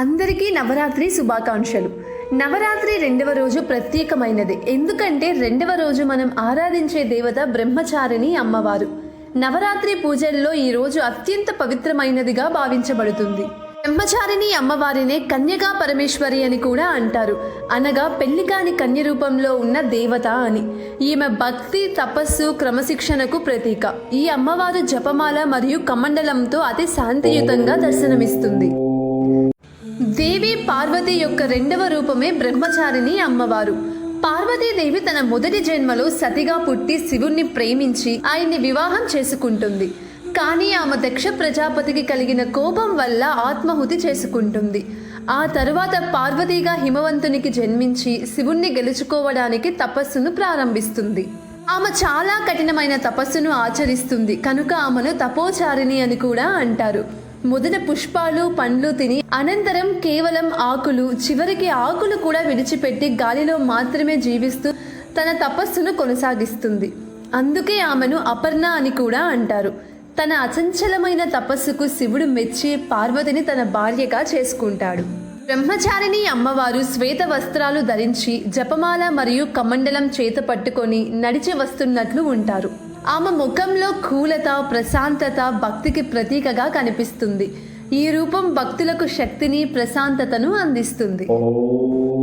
అందరికీ నవరాత్రి శుభాకాంక్షలు. నవరాత్రి రెండవ రోజు ప్రత్యేకమైనది. ఎందుకంటే రెండవ రోజు మనం ఆరాధించే దేవత బ్రహ్మచారిణి అమ్మవారు. నవరాత్రి పూజల్లో ఈ రోజు అత్యంత పవిత్రమైనదిగా భావించబడుతుంది. బ్రహ్మచారిణి అమ్మవారినే కన్యగా పరమేశ్వరి అని కూడా అంటారు. అనగా పెళ్ళి కాని కన్య రూపంలో ఉన్న దేవత అని. ఈమె భక్తి తపస్సు క్రమశిక్షణకు ప్రతీక. ఈ అమ్మవారు జపమాల మరియు కమండలంతో అతి శాంతియుతంగా దర్శనమిస్తుంది. దేవి పార్వతి యొక్క రెండవ రూపమే బ్రహ్మచారిణి అమ్మవారు. పార్వతీదేవి తన మొదటి జన్మలో సతిగా పుట్టి శివుణ్ణి ప్రేమించి ఆయన్ని వివాహం చేసుకుంటుంది. కానీ ఆమె దక్ష ప్రజాపతికి కలిగిన కోపం వల్ల ఆత్మహుతి చేసుకుంటుంది. ఆ తరువాత పార్వతీగా హిమవంతునికి జన్మించి శివుణ్ణి గెలుచుకోవడానికి తపస్సును ప్రారంభిస్తుంది. ఆమె చాలా కఠినమైన తపస్సును ఆచరిస్తుంది. కనుక ఆమెను తపోచారిణి అని కూడా అంటారు. మొదట పుష్పాలు పండ్లు తిని అనంతరం కేవలం ఆకులు చివరికి ఆకులు కూడా విడిచిపెట్టి గాలిలో మాత్రమే జీవిస్తూ తన తపస్సును కొనసాగిస్తుంది. అందుకే ఆమెను అపర్ణ అని కూడా అంటారు. తన అచంచలమైన తపస్సుకు శివుడు మెచ్చి పార్వతిని తన భార్యగా చేసుకుంటాడు. బ్రహ్మచారిణి అమ్మవారు శ్వేత వస్త్రాలు ధరించి జపమాల మరియు కమండలం చేత పట్టుకొని నడిచి వస్తున్నట్లు ఉంటారు. ఆమె ముఖంలో కూలత ప్రశాంతత భక్తికి ప్రతీకగా కనిపిస్తుంది. ఈ రూపం భక్తులకు శక్తిని ప్రశాంతతను అందిస్తుంది.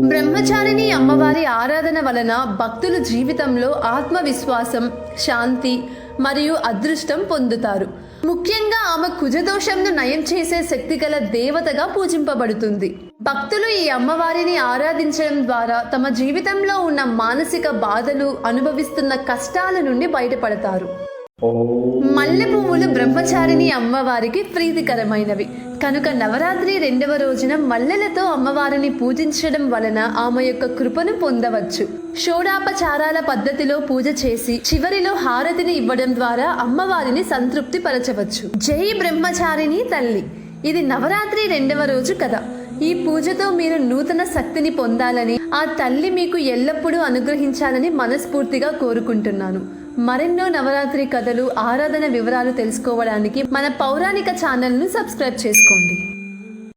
బ్రహ్మచారిణి అమ్మవారి ఆరాధన వలన భక్తులు జీవితంలో ఆత్మవిశ్వాసం శాంతి మరియు అదృష్టం పొందుతారు. ముఖ్యంగా ఆమె కుజదోషంను నయం చేసే శక్తి గల దేవతగా పూజింపబడుతుంది. భక్తులు ఈ అమ్మవారిని ఆరాధించడం ద్వారా తమ జీవితంలో ఉన్న మానసిక బాధలు అనుభవిస్తున్న కష్టాల నుండి బయటపడతారు. మల్లె పువ్వులు బ్రహ్మచారిణి అమ్మవారికి ప్రీతికరమైనవి. కనుక నవరాత్రి రెండవ రోజున మల్లెలతో అమ్మవారిని పూజించడం వలన ఆమె యొక్క కృపను పొందవచ్చు. షోడాపచారాల పద్ధతిలో పూజ చేసి చివరిలో హారతిని ఇవ్వడం ద్వారా అమ్మవారిని సంతృప్తి పరచవచ్చు జై బ్రహ్మచారిణి తల్లి. ఇది నవరాత్రి రెండవ రోజు కదా ఈ పూజతో మీరు నూతన శక్తిని పొందాలని ఆ తల్లి మీకు ఎల్లప్పుడూ అనుగ్రహించాలని మనస్ఫూర్తిగా కోరుకుంటున్నాను. మరెన్నో నవరాత్రి కథలు ఆరాధన వివరాలు తెలుసుకోవడానికి మన పౌరాణిక ఛానల్ను సబ్స్క్రైబ్ చేసుకోండి.